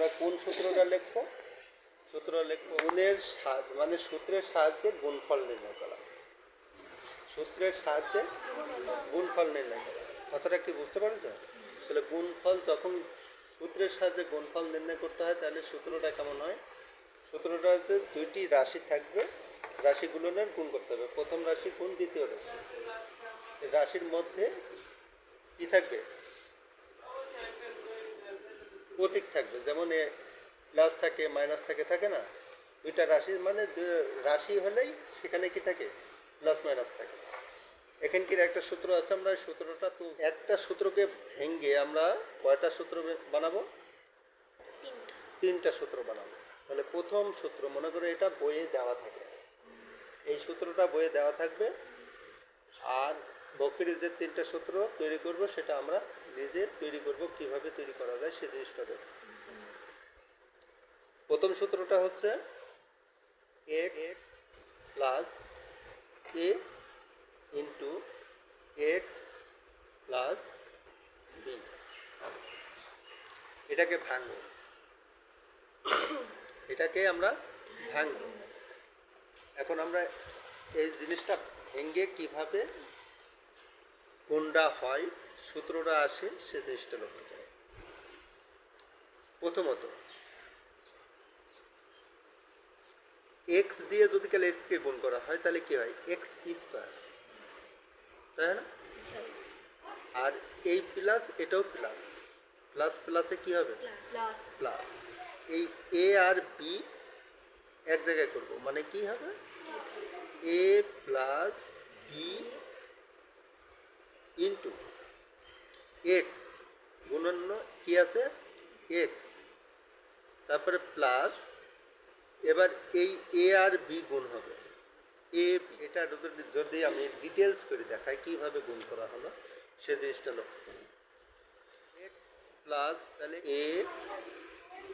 আমরা কোন সূত্রটা লিখব? সূত্র লিখব। গুণের সাহায্য মানে সূত্রের সাহায্যে গুণফল নির্ণয় করা। সূত্রের সাহায্যে গুণফল নির্ণয় করা। কথাটা কি বুঝতে পারছ তাহলে গুণফল যখন সূত্রের সাহায্যে গুণফল নির্ণয় করতে হয় তাহলে সূত্রটা কেমন হয়? সূত্রটা হচ্ছে দুইটি রাশি থাকবে রাশিগুলো রাশিগুলোর গুণ করতে হবে। প্রথম রাশি গুণ দ্বিতীয় রাশি। রাশির মধ্যে কি থাকবে? প্রতীক থাকবে। যেমন এ প্লাস থাকে মাইনাস থাকে থাকে না? দুইটা রাশি মানে রাশি হলেই সেখানে কি থাকে? প্লাস মাইনাস থাকে। এখানকার একটা সূত্র আছে আমরা সূত্রটা তো একটা সূত্রকে ভেঙে আমরা কয়টা সূত্র বানাবো? তিনটা। তিনটা সূত্র বানাবো। তাহলে প্রথম সূত্র মনে করো এটা বইয়ে দেওয়া থাকে। এই সূত্রটা বইয়ে দেওয়া থাকবে। আর বকরি যে তিনটা সূত্র তৈরি করব সেটা আমরা নিজে তৈরি করব, কীভাবে তৈরি করা যায় সে জিনিসটা দেখব। প্রথম সূত্রটা হচ্ছে X plus A into X plus B এটাকে ভাঙবো। এটাকে আমরা ভাঙবো। এখন আমরা এই জিনিসটা ভেঙে কীভাবে কোনটা হয় সূত্রটা আসে সে জিনিসটা লক্ষ্য করে। প্রথমত এক্স দিয়ে যদি কালে এক্সকে গুণ করা হয় তাহলে কি হয়? এক্স স্কোয়ার তাই না? আর এই প্লাস এটাও প্লাস প্লাস প্লাসে কি হবে? প্লাস এই এ আর বি এক জায়গায় করব। মানে কি হবে? A plus B into X গুণন্য কি আছে? এক্স। তারপরে প্লাস, এবার এই এ আর বি গুণ হবে। এ, এটা যদি আমি ডিটেলস করে দেখাই, কীভাবে গুণ করা হলো, সে জিনিসটা লক্ষ্য করুন এক্স প্লাস, তাহলে এ,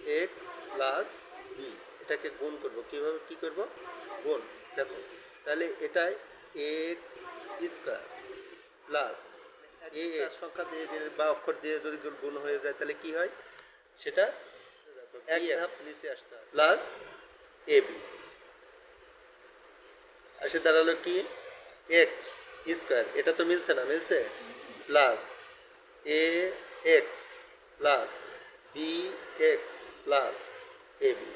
এক্স প্লাস বি, এটাকে গুণ করব। কীভাবে, কি করব? গুণ। দেখো, তাহলে এটাই এক্স স্কোয়ার প্লাস সংখ্যা দিয়ে বা অক্ষর দিয়ে যদি গুণ- গুণ হয়ে যায় তাহলে কি হয়? সেটা এক ধাপ নিচে আসতে প্লাস এ বি আসে দাঁড়াল কি? এক্স স্কোয়ার এটা তো মিলছে না মিলছে? Plus A X plus B X plus A B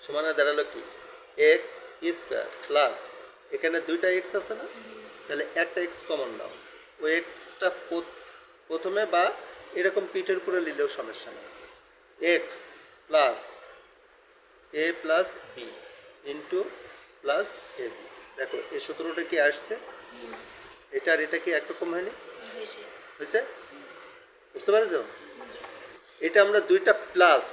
সমানে দাঁড়াল কি? এক্স স্কোয়ার প্লাস এখানে দুইটা এক্স আছে না? তাহলে একটা এক্স কমন নাও। ওই এক্সটা প্রথমে বা এরকম পিঠের উপরে নিলেও সমস্যা নেই। X plus A plus B into plus A B দেখো এই সূত্রটা কি আসছে? এটা আর এটা কি একরকম হয়নি? হয়েছে। হয়েছে? বুঝতে পারছ? এটা আমরা দুইটা প্লাস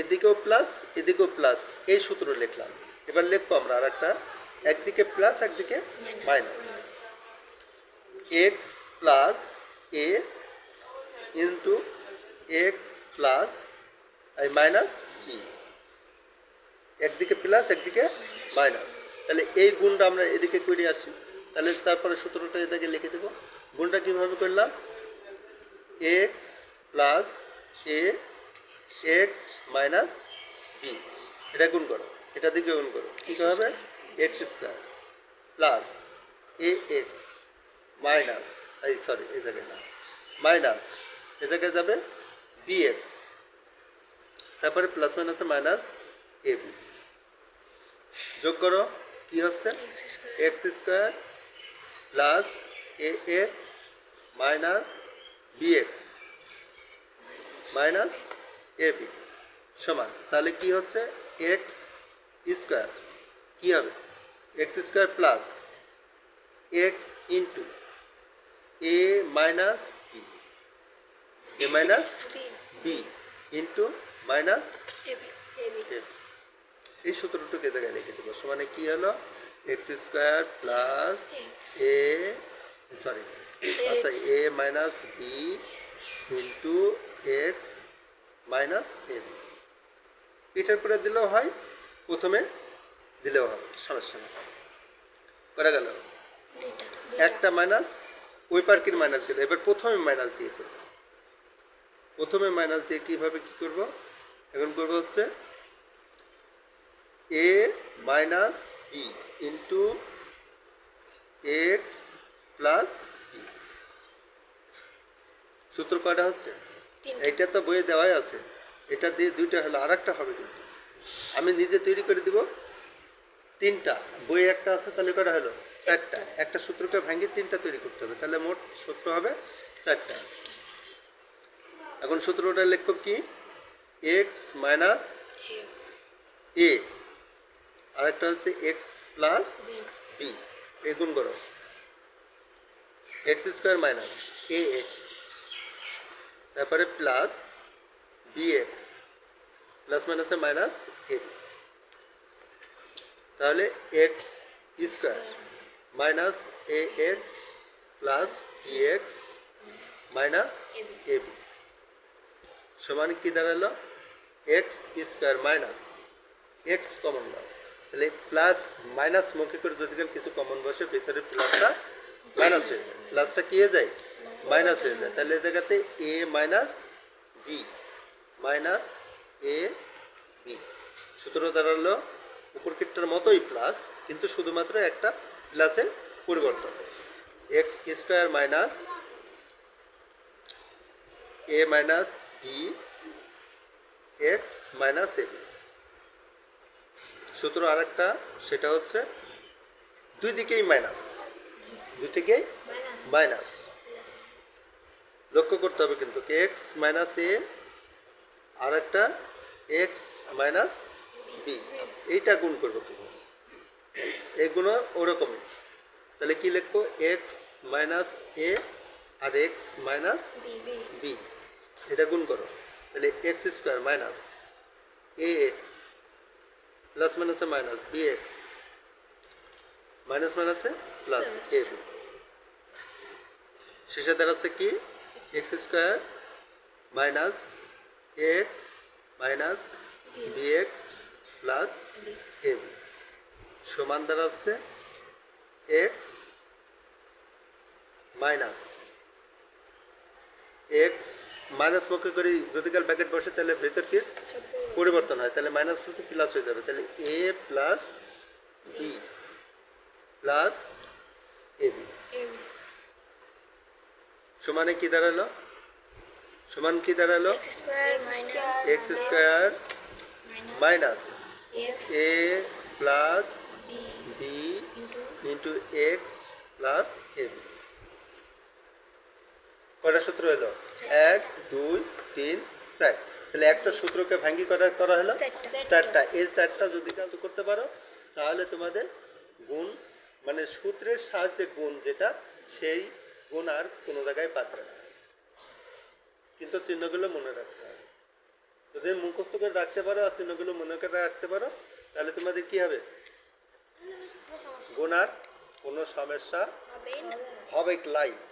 এদিকেও প্লাস এদিকেও প্লাস এই সূত্র লিখলাম। এবার লিখব আমরা আর একটা একদিকে প্লাস একদিকে minus x plus a into x plus এই মাইনাস ই একদিকে প্লাস একদিকে মাইনাস তাহলে এই গুণটা আমরা এদিকে করে আসি। তাহলে তারপরে সূত্রটা এদিকে লিখে দেবো। গুণটা কীভাবে করলাম? X plus a x minus b এটা গুণ করো। এটা দিকে গুণ করো। কী হবে? X square plus a x minus, এই সরি এই জায়গায় না মাইনাস এ জায়গায় যাবে বি এক্স তারপরে প্লাস মাইনাসে মাইনাস এ বি যোগ করো, কি হচ্ছে? X square plus a x minus b x minus a b সমান। তাহলে কি হচ্ছে? এক্স স্কোয়ার কী হবে? X square plus x into a minus b a minus b into minus এই সূত্রটুকু জায়গায় লিখে দেবো। সমানে কি হলো? X square plus a sorry আচ্ছা a minus b into x minus a b পিঠের পরে দিলেও হয় প্রথমে দিলেও হবে সমস্যা নেই। করা গেল? একটা মাইনাস ওই পার্কের মাইনাস গেলে। এবার প্রথমে মাইনাস দিয়ে করব। প্রথমে মাইনাস দিয়ে কীভাবে কি করব? এখন করব হচ্ছে a minus b into x plus b সূত্র কয়টা হচ্ছে? এইটা তো বইয়ে দেওয়াই আছে। এটা দিয়ে দুইটা হলো আর হবে কিন্তু। আমি নিজে তৈরি করে দিব। তিনটা, বই একটা আছে, তাহলে কটা হলো? চারটা। একটা সূত্রকে ভেঙে তিনটা তৈরি করতে হবে, তাহলে মোট সূত্র হবে চারটা। এখন সূত্রটা লিখব কি? এক্স মাইনাস এ আরেকটা হচ্ছে এক্স প্লাস বি এ গুণ করো। X square minus a x তারপরে প্লাস বি এক্স প্লাস মাইনাসে মাইনাস এ তাহলে x square minus a x plus b x minus a b সমান কি দাঁড়াল? X square minus x common দাও তাহলে প্লাস মাইনাস মুখে করে যদি কিছু কমন বসে, ভিতরে প্লাসটা মাইনাস হয়ে যায়। প্লাসটা কি হয়ে যায়? মাইনাস হয়ে যায়। তাহলে জায়গাতে a minus b minus a b সূত্র দাঁড়াল উপরকিটটার মতোই প্লাস কিন্তু শুধুমাত্র একটা প্লাসের পরিবর্তন। X square minus a minus b x minus a b সূত্র আরেকটা, সেটা হচ্ছে দুই দিকেই মাইনাস দুই দিকেই মাইনাস লক্ষ্য করতে হবে কিন্তু এক্স মাইনাস এ আর একটা এক্স মাইনাস বি এইটা গুণ করব এই গুণ ওরকমই। তাহলে কি লিখব? এক্স মাইনাস এ আর এক্স মাইনাস বি এটা গুণ করো। তাহলে x square minus a x plus মাইনাসে মাইনাস বি এক্স মাইনাস মাইনাসে প্লাস এ বি শেষে দাঁড়াচ্ছে কি? X square minus x minus b x plus m. সমান দাঁড়াচ্ছে এক্স মাইনাস। এক্স মাইনাস পক্ষে করি যদি কাল ব্যাকেট বসে তাহলে ভেতর কি পরিবর্তন হয়। তাহলে মাইনাস হচ্ছে প্লাস হয়ে যাবে। তাহলে a plus b plus a b সমানে কি দাঁড়াল? সমান কি দাঁড়াল? X square minus. A plus b into x plus a b কয়টা সূত্র হলো এক দুই তিন চার। তাহলে একটা সূত্রকে ভাঙ্গি করা করা হলো? চারটা। চারটা। এই চারটা যদি কাজ করতে পারো তাহলে তোমাদের গুণ মানে সূত্রের সাহায্যে গুণ যেটা সেই গুণ আর কোনো জায়গায় পাবে না। কিন্তু চিহ্নগুলো মনে রাখতে হবে। যদি মুখস্থ করে রাখতে পারো আর চিহ্নগুলো মনে করে রাখতে পারো তাহলে তোমাদের কি হবে? গোনার কোনো সমস্যা হবে ক্লাই। লাই